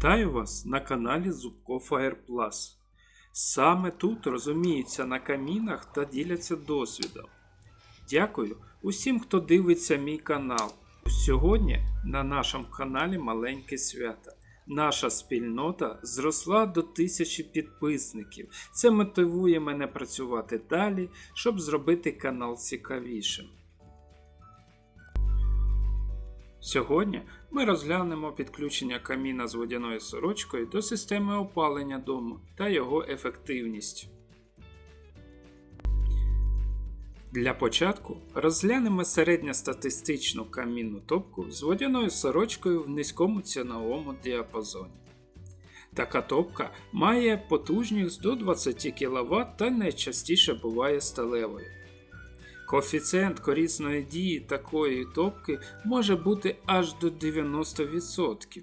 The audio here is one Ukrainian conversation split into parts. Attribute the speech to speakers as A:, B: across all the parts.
A: Вітаю вас на каналі Зубко Fire Plus. Саме тут розуміються на камінах та діляться досвідом. Дякую усім, хто дивиться мій канал. Сьогодні на нашому каналі маленьке свято. Наша спільнота зросла до тисячі підписників. Це мотивує мене працювати далі, щоб зробити канал цікавішим. Сьогодні ми розглянемо підключення каміна з водяною сорочкою до системи опалення дому та його ефективність. Для початку розглянемо середньостатистичну камінну топку з водяною сорочкою в низькому ціновому діапазоні. Така топка має потужність до 20 кВт та найчастіше буває сталевою. Коефіцієнт корисної дії такої топки може бути аж до 90%.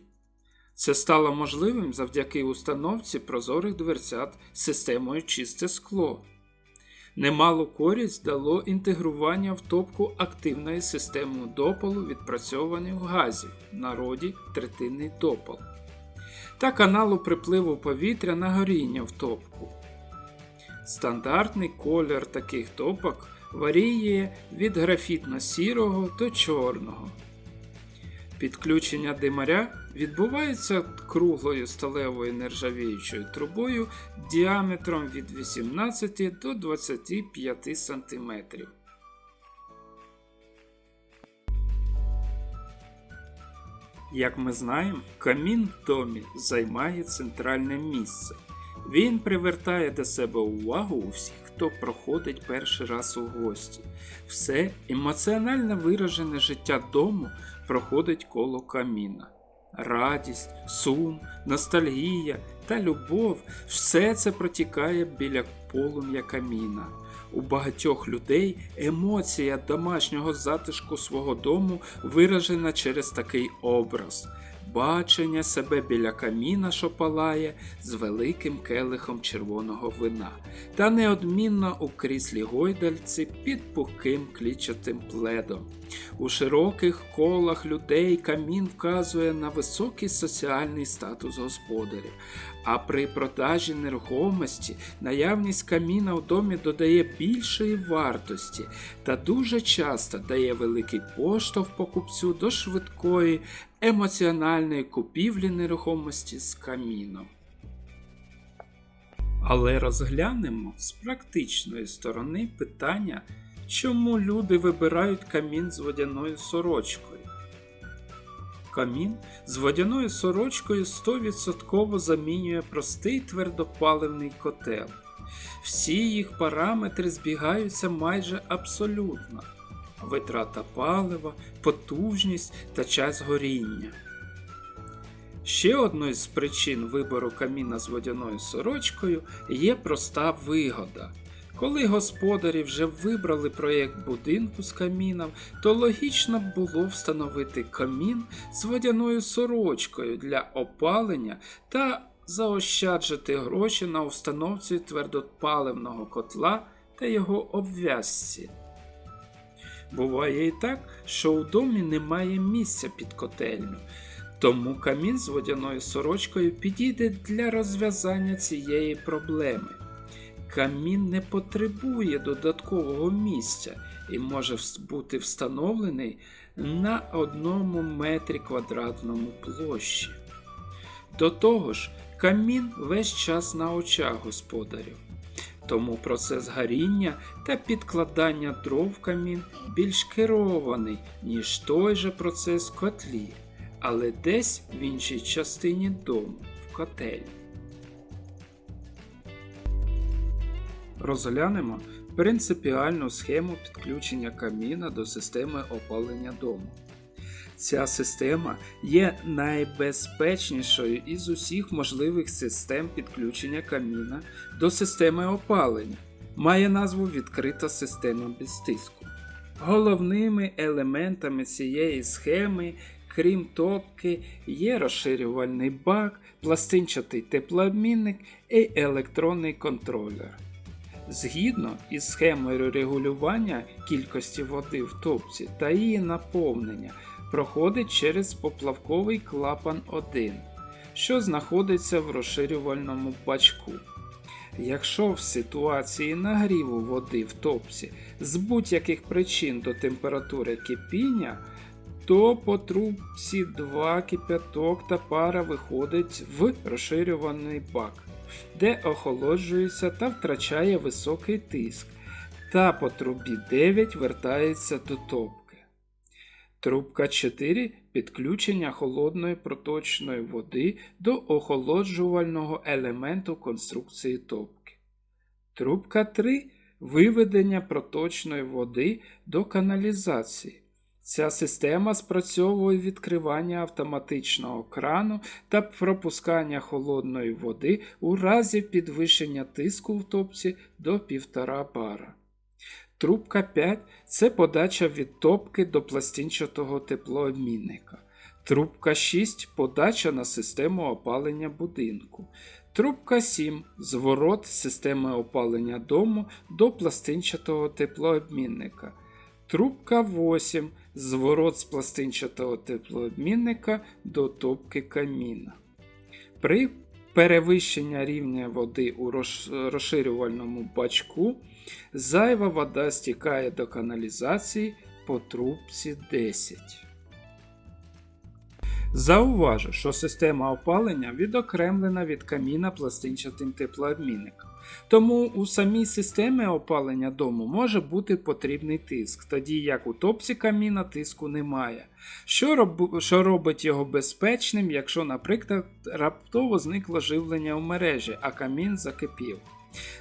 A: Це стало можливим завдяки установці прозорих дверцят з системою чисте скло. Немалу користь дало інтегрування в топку активної системи допалу відпрацьованих газів, народі третинний допал, та каналу припливу повітря на горіння в топку. Стандартний колір таких топок варіє від графітно-сірого до чорного. Підключення димаря відбувається круглою сталевою нержавіючою трубою діаметром від 18 до 25 см. Як ми знаємо, камін домі займає центральне місце. Він привертає до себе увагу усіх, хто проходить перший раз у гості. Все емоціонально виражене життя дому проходить коло каміна. Радість, сум, ностальгія та любов все це протікає біля полум'я каміна. У багатьох людей емоція домашнього затишку свого дому виражена через такий образ. Бачення себе біля каміна, що палає, з великим келихом червоного вина, та неодмінно у кріслі гойдальці під пухким клічатим пледом. У широких колах людей камін вказує на високий соціальний статус господарів, а при продажі нерухомості наявність каміна в домі додає більшої вартості та дуже часто дає великий поштовх покупцю до швидкої емоціональної купівлі нерухомості з каміном. Але розглянемо з практичної сторони питання, чому люди вибирають камін з водяною сорочкою. Камін з водяною сорочкою 100% замінює простий твердопаливний котел. Всі їх параметри збігаються майже абсолютно. Витрата палива, потужність та час горіння. Ще одною з причин вибору каміна з водяною сорочкою є проста вигода. Коли господарі вже вибрали проєкт будинку з каміном, то логічно було встановити камін з водяною сорочкою для опалення та заощаджити гроші на установці твердопаливного котла та його обв'язці. Буває і так, що у домі немає місця під котельню, тому камін з водяною сорочкою підійде для розв'язання цієї проблеми. Камін не потребує додаткового місця і може бути встановлений на одному метрі квадратному площі. До того ж, камін весь час на очах господарів. Тому процес горіння та підкладання дров в камін більш керований, ніж той же процес котлі, але десь в іншій частині дому, в котельні. Розглянемо принципіальну схему підключення каміна до системи опалення дому. Ця система є найбезпечнішою із усіх можливих систем підключення каміна до системи опалення. Має назву відкрита система без тиску. Головними елементами цієї схеми, крім топки, є розширювальний бак, пластинчатий теплообмінник і електронний контролер. Згідно із схемою регулювання кількості води в топці та її наповнення, проходить через поплавковий клапан 1. що знаходиться в розширювальному бачку. Якщо в ситуації нагріву води в топці з будь-яких причин до температури кипіння, то по трубці 2 кипяток та пара виходить в розширюваний бак, де охолоджується та втрачає високий тиск, та по трубі 9 вертається до топки. Трубка 4 підключення холодної проточної води до охолоджувального елементу конструкції топки. Трубка 3 виведення проточної води до каналізації. Ця система спрацьовує відкривання автоматичного крану та пропускання холодної води у разі підвищення тиску в топці до 1,5 бара. Трубка 5 це подача від топки до пластинчатого теплообмінника. Трубка 6 подача на систему опалення будинку. Трубка 7 зворот системи опалення дому до пластинчатого теплообмінника. Трубка 8 зворот з пластинчатого теплообмінника до топки каміна. При перевищенні рівня води у розширювальному бачку зайва вода стікає до каналізації по трубці 10. Зауважу, що система опалення відокремлена від каміна пластинчатим теплообмінником. Тому у самій системі опалення дому може бути потрібний тиск, тоді як у топці каміна тиску немає, що, роб... що робить його безпечним, якщо, наприклад, раптово зникло живлення у мережі, а камін закипів.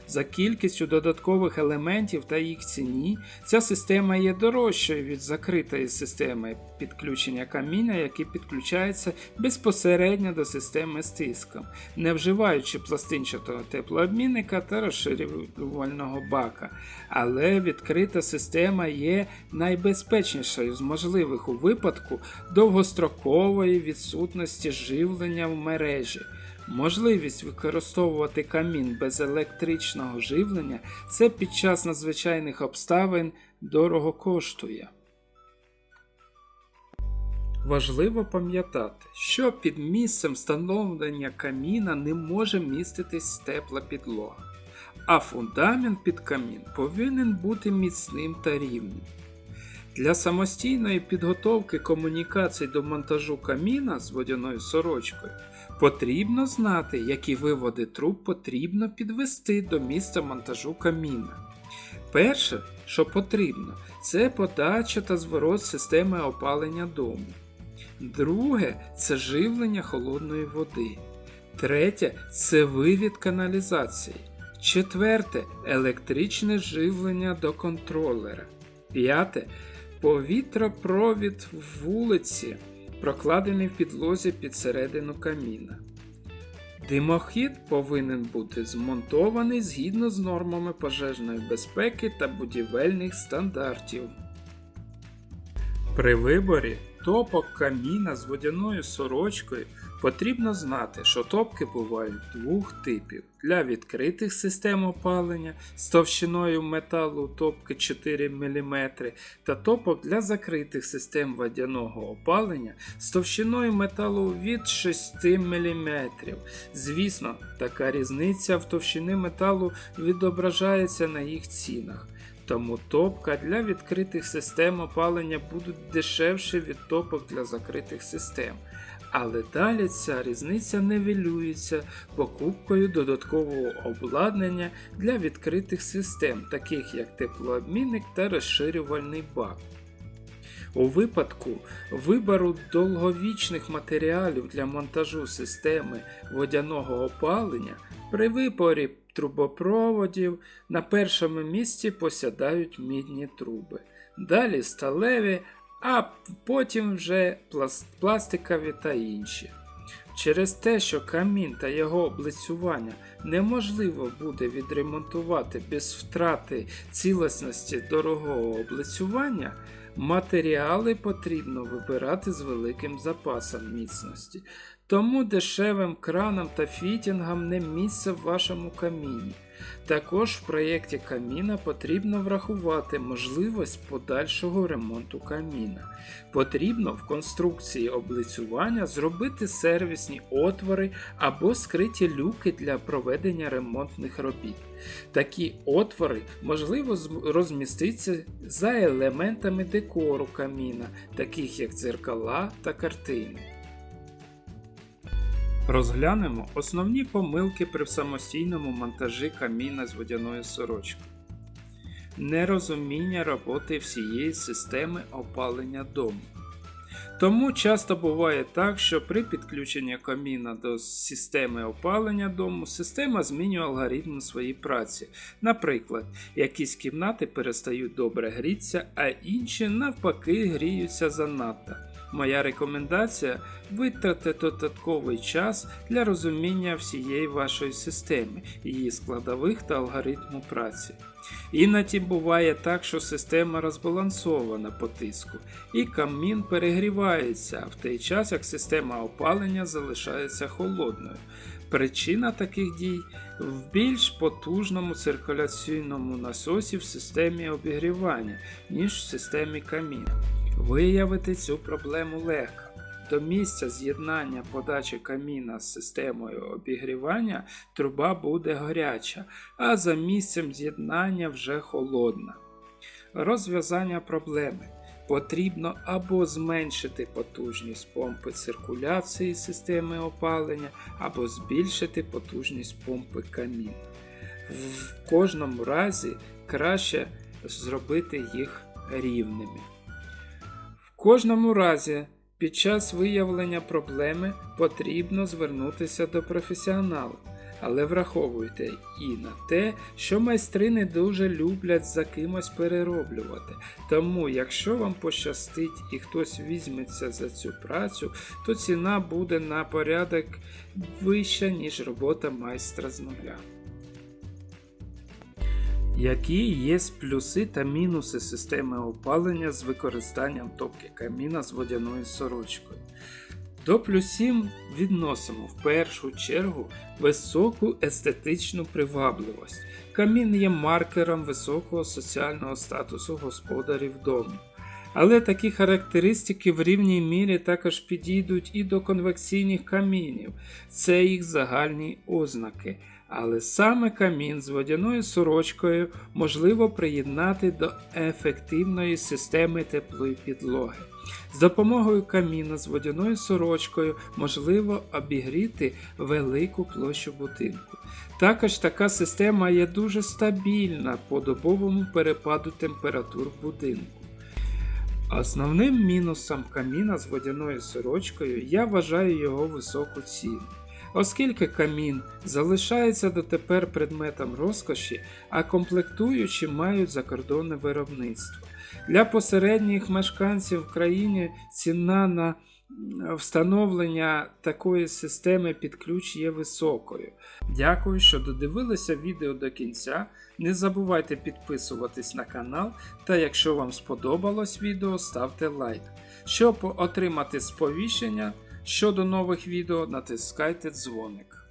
A: За кількістю додаткових елементів та їх ціні, ця система є дорожчою від закритої системи підключення каміння, який підключається безпосередньо до системи з тиском, не вживаючи пластинчатого теплообмінника та розширювального бака. Але відкрита система є найбезпечнішою з можливих у випадку довгострокової відсутності живлення в мережі. Можливість використовувати камін без електричного живлення це під час надзвичайних обставин дорого коштує. Важливо пам'ятати, що під місцем встановлення каміна не може міститись тепла підлога, а фундамент під камін повинен бути міцним та рівним. Для самостійної підготовки комунікацій до монтажу каміна з водяною сорочкою потрібно знати, які виводи труб потрібно підвести до місця монтажу каміна. Перше, що потрібно, це подача та зворот системи опалення дому. Друге це живлення холодної води. Третє це вивід каналізації. Четверте електричне живлення до контролера. П'яте повітропровід в вулиці, прокладений в підлозі під середину каміна. Димохід повинен бути змонтований згідно з нормами пожежної безпеки та будівельних стандартів. При виборі топок каміна з водяною сорочкою потрібно знати, що топки бувають двох типів: для відкритих систем опалення з товщиною металу топки 4 мм та топок для закритих систем водяного опалення з товщиною металу від 6 мм. Звісно, така різниця в товщини металу відображається на їх цінах. Тому топка для відкритих систем опалення будуть дешевше від топок для закритих систем. Але далі ця різниця нивелюється покупкою додаткового обладнання для відкритих систем, таких як теплообмінник та розширювальний бак. У випадку вибору довговічних матеріалів для монтажу системи водяного опалення при виборі трубопроводів на першому місці посядають мідні труби, далі сталеві, а потім вже пласт- пластикові та інші. Через те, що камін та його облицювання неможливо буде відремонтувати без втрати цілісності дорогого облицювання, матеріали потрібно вибирати з великим запасом міцності. тому дешевим кранам та фітінгам не місце в вашому каміні. Також в проєкті каміна потрібно врахувати можливість подальшого ремонту каміна. Потрібно в конструкції облицювання зробити сервісні отвори або скриті люки для проведення ремонтних робіт. Такі отвори можливо розміститися за елементами декору каміна, таких як дзеркала та картини. Розглянемо основні помилки при самостійному монтажі каміна з водяною сорочкою. Нерозуміння роботи всієї системи опалення дому. Тому часто буває так, що при підключенні каміна до системи опалення дому система змінює алгоритм своєї праці. Наприклад, якісь кімнати перестають добре грітися, а інші навпаки гріються занадто. Моя рекомендація витратити додатковий час для розуміння всієї вашої системи, її складових та алгоритму праці. Іноді буває так, що система розбалансована по тиску, і камін перегрівається, в той час як система опалення залишається холодною. Причина таких дій в більш потужному циркуляційному насосі в системі обігрівання, ніж в системі каміна. Виявити цю проблему легко. До місця з'єднання подачі каміна з системою обігрівання труба буде гаряча, а за місцем з'єднання вже холодна. Розв'язання проблеми. Потрібно або зменшити потужність помпи циркуляції системи опалення, або збільшити потужність помпи камін. В кожному разі краще зробити їх рівними. Кожному разі під час виявлення проблеми потрібно звернутися до професіонала, але враховуйте і на те, що майстри не дуже люблять за кимось перероблювати. Тому, якщо вам пощастить і хтось візьметься за цю працю, то ціна буде на порядок вища, ніж робота майстра з нуля. Які є плюси та мінуси системи опалення з використанням топки каміна з водяною сорочкою? До плюсів відносимо в першу чергу високу естетичну привабливість. Камін є маркером високого соціального статусу господарів дому. Але такі характеристики в рівній мірі також підійдуть і до конвекційних камінів, це їх загальні ознаки. Але саме камін з водяною сорочкою можливо приєднати до ефективної системи теплої підлоги. З допомогою каміна з водяною сорочкою можливо обігріти велику площу будинку. Також така система є дуже стабільна по добовому перепаду температур будинку. Основним мінусом каміна з водяною сорочкою я вважаю його високу ціну. Оскільки камін залишається дотепер предметом розкоші, а комплектуючі мають закордонне виробництво. Для посередніх мешканців в країні ціна на встановлення такої системи під ключ є високою. Дякую, що додивилися відео до кінця. Не забувайте підписуватись на канал, та якщо вам сподобалось відео, ставте лайк. Щоб отримати сповіщення щодо нових відео, натискайте дзвоник.